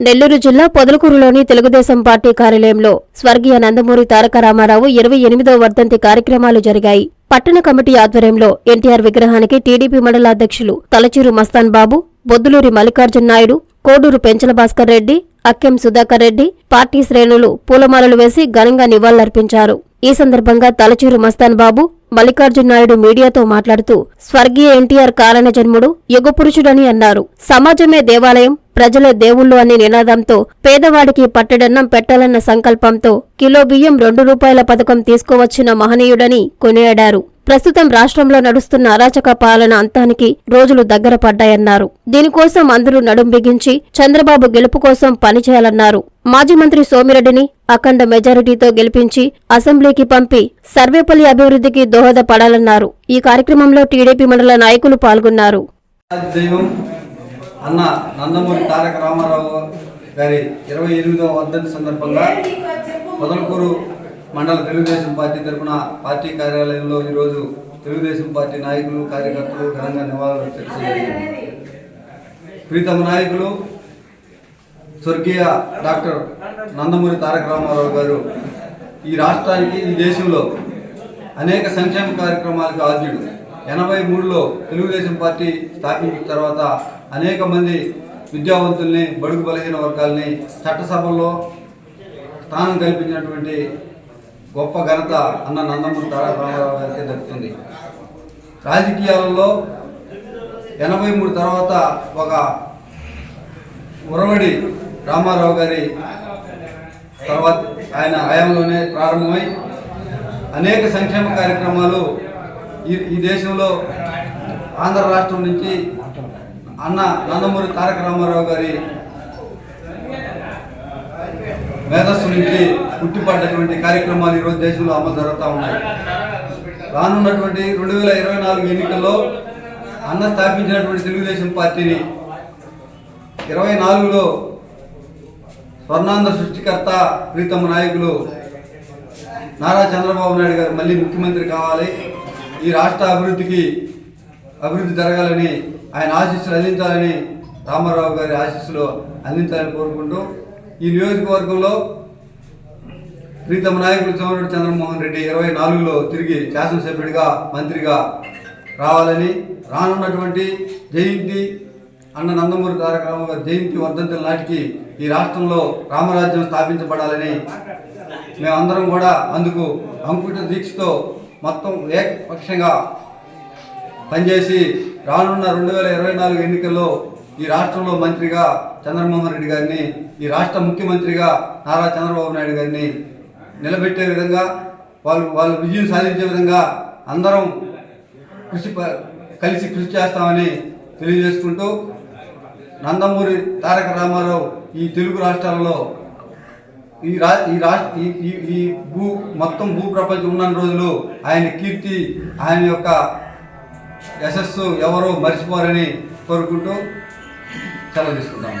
నెల్లూరు జిల్లా పొదలకూరులోని తెలుగుదేశం పార్టీ కార్యాలయంలో స్వర్గీయ నందమూరి తారక రామారావు ఇరవై ఎనిమిదో వర్ధంతి కార్యక్రమాలు జరిగాయి. పట్టణ కమిటీ ఆధ్వర్యంలో ఎన్టీఆర్ విగ్రహానికి టీడీపీ మండలాధ్యక్షులు తలచూరు మస్తాన్ బాబు బొద్దులూరి మల్లికార్జున నాయుడు కోడూరు పెంచల భాస్కర్ రెడ్డి అక్కెం సుధాకర్ రెడ్డి పార్టీ శ్రేణులు పూలమాలలు వేసి ఘనంగా నివాళులర్పించారు. ఈ సందర్భంగా తలచూరు మస్తాన్ బాబు మల్లికార్జున నాయుడు మీడియాతో మాట్లాడుతూ స్వర్గీయ ఎన్టీఆర్ కారణ జన్ముడు యుగపురుషుడని అన్నారు. సమాజమే దేవాలయం ప్రజలే దేవుళ్ళు అనే నినాదంతో పేదవాడికి పట్టడన్నం పెట్టాలన్న సంకల్పంతో కిలో బియ్యం రెండు రూపాయల పథకం తీసుకువచ్చిన మహనీయుడని కొనియాడారు. ప్రస్తుతం రాష్ట్రంలో నడుస్తున్న అరాచక పాలన అంతానికి రోజులు దగ్గర పడ్డాయన్నారు. దీనికోసం అందరూ నడుం బిగించి చంద్రబాబు గెలుపు కోసం పనిచేయాలన్నారు మాజీ మంత్రి సోమిరెడ్డిని అఖండ మెజారిటీతో గెలిపించి అసెంబ్లీకి పంపి సర్వేపల్లి అభివృద్ధికి దోహదపడాలన్నారు. ఈ కార్యక్రమంలో టీడీపీ మండల నాయకులు పాల్గొన్నారు. అన్న నందమూరి తారక రామారావు గారి ఇరవై ఎనిమిదవ వర్ధంతి సందర్భంగా మొదలకూరు మండల తెలుగుదేశం పార్టీ తరఫున పార్టీ కార్యాలయంలో ఈరోజు తెలుగుదేశం పార్టీ నాయకులు కార్యకర్తలు ఘనంగా నివాళులు జరిగింది. ప్రీతమ నాయకులు స్వర్గీయ డాక్టర్ నందమూరి తారక రామారావు గారు ఈ రాష్ట్రానికి ఈ దేశంలో అనేక సంక్షేమ కార్యక్రమాలకు ఆద్యుడు. ఎనభై మూడులో తెలుగుదేశం పార్టీ స్థాపించిన తర్వాత అనేక మంది విద్యావంతుల్ని బడుగు బలహీన వర్గాల్ని చట్టసభల్లో స్థానం కల్పించినటువంటి గొప్ప ఘనత అన్న నందమూరి తారక రామారావు గారికి దక్కుతుంది. రాజకీయాలలో ఎనభై మూడు తర్వాత ఒక ఉరవడి రామారావు గారి తర్వాత ఆయన హయాంలోనే ప్రారంభమై అనేక సంక్షేమ కార్యక్రమాలు ఈ ఈ దేశంలో ఆంధ్ర రాష్ట్రం నుంచి అన్న నందమూరి తారక రామారావు గారి మేధస్సు నుంచి పుట్టిపడ్డటువంటి కార్యక్రమాలు ఈరోజు దేశంలో అమలు జరుగుతూ ఉన్నాయి. రానున్నటువంటి రెండు వేల ఇరవై నాలుగు ఎన్నికల్లో అన్న స్థాపించినటువంటి తెలుగుదేశం పార్టీని ఇరవై నాలుగులో స్వర్ణాంధ్ర సృష్టికర్త ప్రీతమ నాయకులు నారా చంద్రబాబు నాయుడు గారు మళ్ళీ ముఖ్యమంత్రి కావాలి. ఈ రాష్ట్ర అభివృద్ధికి అభివృద్ధి జరగాలని ఆయన ఆశీస్సులు అందించాలని రామారావు గారి ఆశీస్సులు అందించాలని కోరుకుంటూ ఈ నియోజకవర్గంలో ప్రీతమ నాయకులు చంద్రబాబు చంద్రమోహన్ రెడ్డి ఇరవై నాలుగులో తిరిగి శాసనసభ్యుడిగా మంత్రిగా రావాలని రానున్నటువంటి జయంతి అన్న నందమూరి తారక రామారావు గారి జయంతి వర్ధంతుల నాటికి ఈ రాష్ట్రంలో రామరాజ్యం స్థాపించబడాలని మేమందరం కూడా అందుకు అంకుట దీక్షతో మొత్తం ఏకపక్షంగా పనిచేసి రానున్న రెండు వేల ఇరవై నాలుగు ఎన్నికల్లో ఈ రాష్ట్రంలో మంత్రిగా చంద్రమోహన్ రెడ్డి గారిని ఈ రాష్ట్ర ముఖ్యమంత్రిగా నారా చంద్రబాబు నాయుడు గారిని నిలబెట్టే విధంగా వాళ్ళు వాళ్ళు విజయం సాధించే విధంగా అందరం కృషి ప- కలిసి కృషి చేస్తామని తెలియజేసుకుంటూ నందమూరి తారక రామారావు ఈ తెలుగు రాష్ట్రాలలో ఈ రా ఈ రాష్ట్ర ఈ ఈ- ఈ భూ మొత్తం భూ ప్రపంచం ఉన్న రోజులు ఆయన కీర్తి ఆయన యొక్క యశస్సు ఎవరో మర్చిపోరని కోరుకుంటూ సెలవు తీసుకుంటాము